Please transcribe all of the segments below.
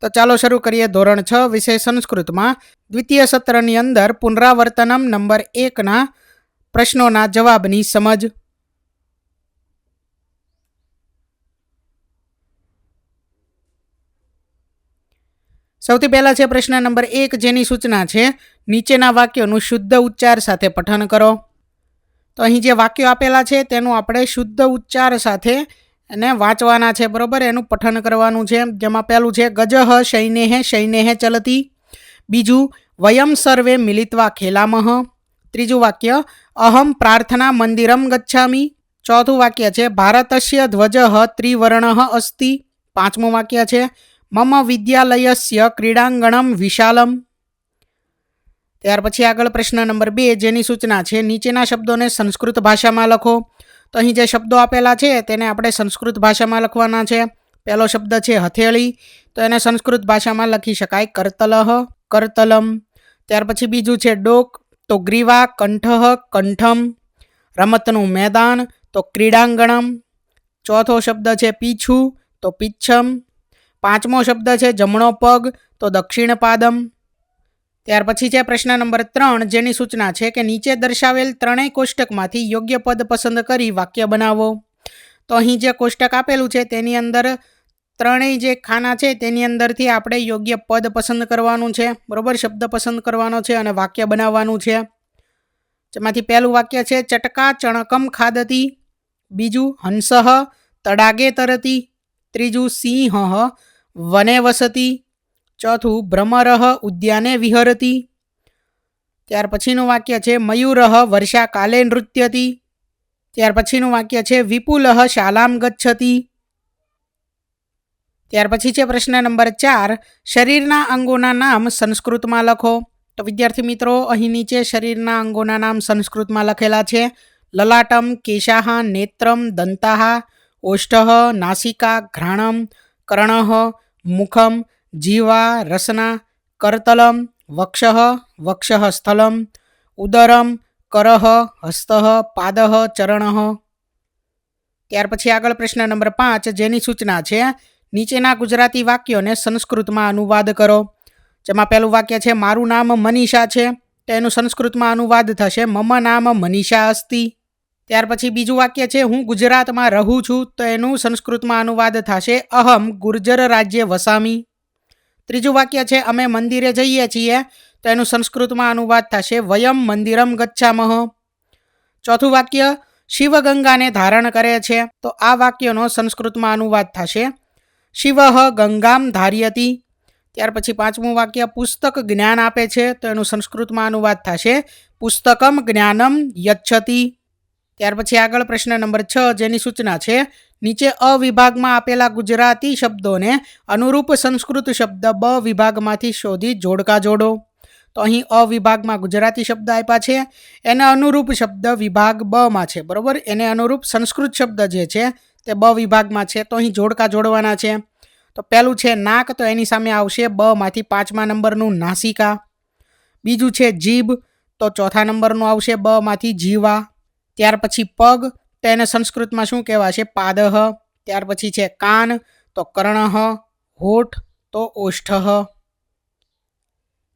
તો ચાલો શરૂ કરીએ ધોરણ છ વિષય સંસ્કૃતમાં. દ્વિતીય સત્રની અંદર પુનરાવર્તનમ નંબર એકના પ્રશ્નોના જવાબની સમજ. સૌથી પહેલા છે પ્રશ્ન નંબર એક, જેની સૂચના છે, નીચેના વાક્યોનું શુદ્ધ ઉચ્ચાર સાથે પઠન કરો. તો અહીં જે વાક્યો આપેલા છે, તેનું આપણે શુદ્ધ ઉચ્ચાર સાથે એને વાંચવાના છે, બરાબર? એનું પઠન કરવાનું છે જેમાં પહેલું છે ગજહ શૈનેહ શૈનેહ ચલતી. બીજું, વયમ સર્વે મિલિત્વા ખેલામહ. ત્રીજું વાક્ય, અહમ પ્રાર્થના મંદિરમ ગચ્છામી. ચોથું વાક્ય છે, ભારતસ્ય ધ્વજ ત્રિવર્ણ અસ્તિ. પાંચમું વાક્ય છે, મમ વિદ્યાલયસ્ય ક્રીડાંગણમ વિશાલમ. ત્યાર પછી આગળ પ્રશ્ન નંબર બે, જેની સૂચના છે, નીચેના શબ્દોને સંસ્કૃત ભાષામાં લખો. તો અહીં જે શબ્દો આપેલા છે, તેને આપણે સંસ્કૃત ભાષામાં લખવાના છે. પહેલો શબ્દ છે હથેળી, તો એને સંસ્કૃત ભાષામાં લખી શકાય કરતલહ, કરતલમ. ત્યાર પછી બીજું છે ડોક, તો ગ્રીવા, કંઠહ, કંઠમ. રમતનું મેદાન, તો ક્રીડાંગણમ. ચોથો શબ્દ છે પીછું, તો પીચ્છમ. પાંચમો શબ્દ છે જમણો પગ, તો દક્ષિણ પાદમ ત્યાર પછી છે પ્રશ્ન નંબર ત્રણ, જેની સૂચના છે કે નીચે દર્શાવેલ ત્રણેય કોષ્ટકમાંથી યોગ્ય પદ પસંદ કરી વાક્ય બનાવો. તો અહીં જે કોષ્ટક આપેલું છે તેની અંદર ત્રણેય જે ખાના છે તેની અંદરથી આપણે યોગ્ય પદ પસંદ કરવાનું છે, બરોબર? શબ્દ પસંદ કરવાનો છે અને વાક્ય બનાવવાનું છે. જેમાંથી પહેલું વાક્ય છે, ચટકા ચણકમ ખાદતી, બીજું હંસહ તડાગે તરતી, ત્રીજું સિંહ વને વસતી ચોથું, ભ્રમરહ ઉદ્યાને વિહરતી. ત્યાર પછીનું વાક્ય છે, મયુરહ વર્ષાકાલે નૃત્યતી. ત્યાર પછીનું વાક્ય છે, વિપુલહ શાલામ ગચ્છતી. ત્યાર પછી છે પ્રશ્ન નંબર ચાર, શરીરના અંગોના નામ સંસ્કૃતમાં લખો. તો વિદ્યાર્થી મિત્રો, અહીં નીચે શરીરના અંગોના નામ સંસ્કૃતમાં લખેલા છે. લલાટમ, કેશાહ, નેત્રમ, દંતાહ ઓષ્ઠ નાસિકા, ઘ્રાણમ કર્ણ મુખમ જીવા રસના કરતલમ વક્ષ વક્ષ સ્થલમ ઉદરમ કરહ હસ્ત પાદ ચરણ ત્યાર પછી આગળ પ્રશ્ન નંબર પાંચ, જેની સૂચના છે, નીચેના ગુજરાતી વાક્યોને સંસ્કૃતમાં અનુવાદ કરો. જેમાં પહેલું વાક્ય છે, મારું નામ મનીષા છે. તો એનું સંસ્કૃતમાં અનુવાદ થશે, મમ નામ મનીષા અસ્તિ. ત્યાર પછી બીજું વાક્ય છે, હું ગુજરાતમાં રહું છું. તો એનું સંસ્કૃતમાં અનુવાદ થશે, અહમ ગુર્જર રાજ્ય વસામી. ત્રીજું વાક્ય છે, અમે મંદિરે જઈએ છીએ, તો એનું સંસ્કૃતમાં અનુવાદ થશે વયમ મંદિરમ ગચ્છામહ ચોથું વાક્ય, શિવગંગાને ધારણ કરે છે, તો આ વાક્યનો સંસ્કૃતમાં અનુવાદ થશે. શિવ ગંગામ ધાર્યતી. ત્યાર પછી પાંચમું વાક્ય, પુસ્તક જ્ઞાન આપે છે, તો એનું સંસ્કૃતમાં અનુવાદ થશે, પુસ્તકમ જ્ઞાનમ યચ્છતી. ત્યાર પછી આગળ પ્રશ્ન નંબર છ, જેની સૂચના છે નીચે અ વિભાગમાં આપેલા ગુજરાતી શબ્દોને અનુરૂપ સંસ્કૃત શબ્દ બ વિભાગમાંથી શોધી જોડકા જોડો. તો અહીં અ વિભાગમાં ગુજરાતી શબ્દ આપ્યા છે. એને અનુરૂપ શબ્દ વિભાગ બમાં છે, બરાબર? એને અનુરૂપ સંસ્કૃત શબ્દ જે છે, તે બ વિભાગમાં છે. તો અહીં જોડકા જોડવાના છે. તો પહેલું છે નાક, તો એની સામે આવશે બમાંથી પાંચમા નંબરનું નાસિકા. બીજું છે જીભ, તો ચોથા નંબરનું આવશે બમાંથી જીવા. ત્યાર પછી પગ તો એને સંસ્કૃતમાં શું કહેવાશે? પાદહ, ત્યાર પછી છે કાન, તો કર્ણ હોઠ, તો ઓષ્ઠ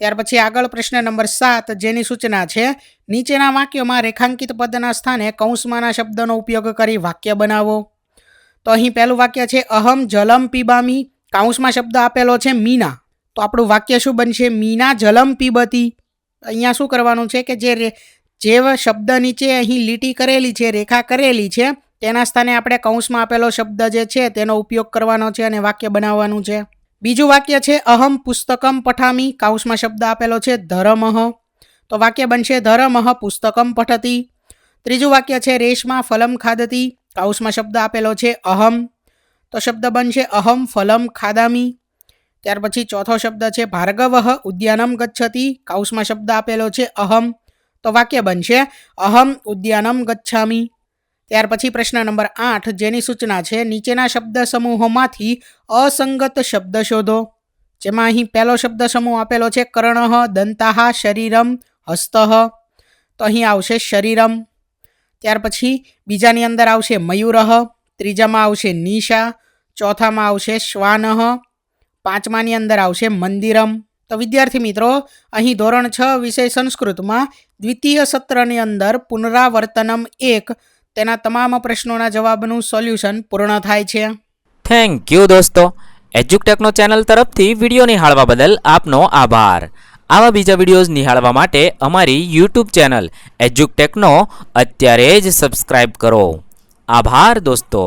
ત્યાર પછી આગળ પ્રશ્ન નંબર સાત, જેની સૂચના છે, નીચેના વાક્યોમાં રેખાંકિત પદના સ્થાને કૌંસમાંના શબ્દનો ઉપયોગ કરી વાક્ય બનાવો. તો અહીં પહેલું વાક્ય છે, અહમ જલમ પીબામી. કાઉન્સમાં શબ્દ આપેલો છે, મીના. તો આપણું વાક્ય શું બનશે? મીના જલમ પીબતી. અહીંયા શું કરવાનું છે કે જે જે શબ્દ નીચે અહીં લીટી કરેલી છે, રેખા કરેલી છે, તેના સ્થાને આપણે કૌંસમાં આપેલો શબ્દ જે છે તેનો ઉપયોગ કરવાનો છે અને વાક્ય બનાવવાનું છે. બીજું વાક્ય છે, અહમ પુસ્તકમ પઠામી કૌંસમાં શબ્દ આપેલો છે ધરમહ તો વાક્ય બનશે ધરમહ પુસ્તકમ પઠતી ત્રીજું વાક્ય છે, રેશમા ફલમ ખાદતી કૌંસમાં શબ્દ આપેલો છે, અહમ તો શબ્દ બનશે, અહમ ફલમ ખાદામી ત્યાર પછી ચોથો શબ્દ છે, ભાર્ગવ ઉદ્યાનમ ગચ્છતી કૌંસમાં શબ્દ આપેલો છે, અહમ તો વાક્ય બનશે, અહમ ઉદ્યાનમ ગચ્છામી. ત્યાર પછી પ્રશ્ન નંબર આઠ, જેની સૂચના છે, નીચેના શબ્દ સમૂહોમાંથી અસંગત શબ્દ શોધો. જેમાં અહીં પહેલો શબ્દ સમૂહ આપેલો છે, કર્ણ દંતાહ શરીરમ હસ્ત. તો અહીં આવશે શરીરમ. ત્યાર પછી બીજાની અંદર આવશે મયુરહ ત્રીજામાં આવશે નિશા, ચોથામાં આવશે શ્વાન, પાંચમાની અંદર આવશે મંદિરમ. તો વિદ્યાર્થી મિત્રો, અહીં ધોરણ છ વિષય સંસ્કૃતમાં દ્વિતીય સત્રની અંદર પુનરાવર્તનમ એક, તેના તમામ પ્રશ્નોના જવાબનું સોલ્યુશન પૂર્ણ થાય છે. થેન્ક યુ દોસ્તો. એજ્યુકટેકનો ચેનલ તરફથી વીડિયો નિહાળવા બદલ આપનો આભાર. આવા બીજા વિડીયોઝ નિહાળવા માટે અમારી યુટ્યુબ ચેનલ એજ્યુકટેકનો અત્યારે જ સબસ્ક્રાઈબ કરો. આભાર દોસ્તો.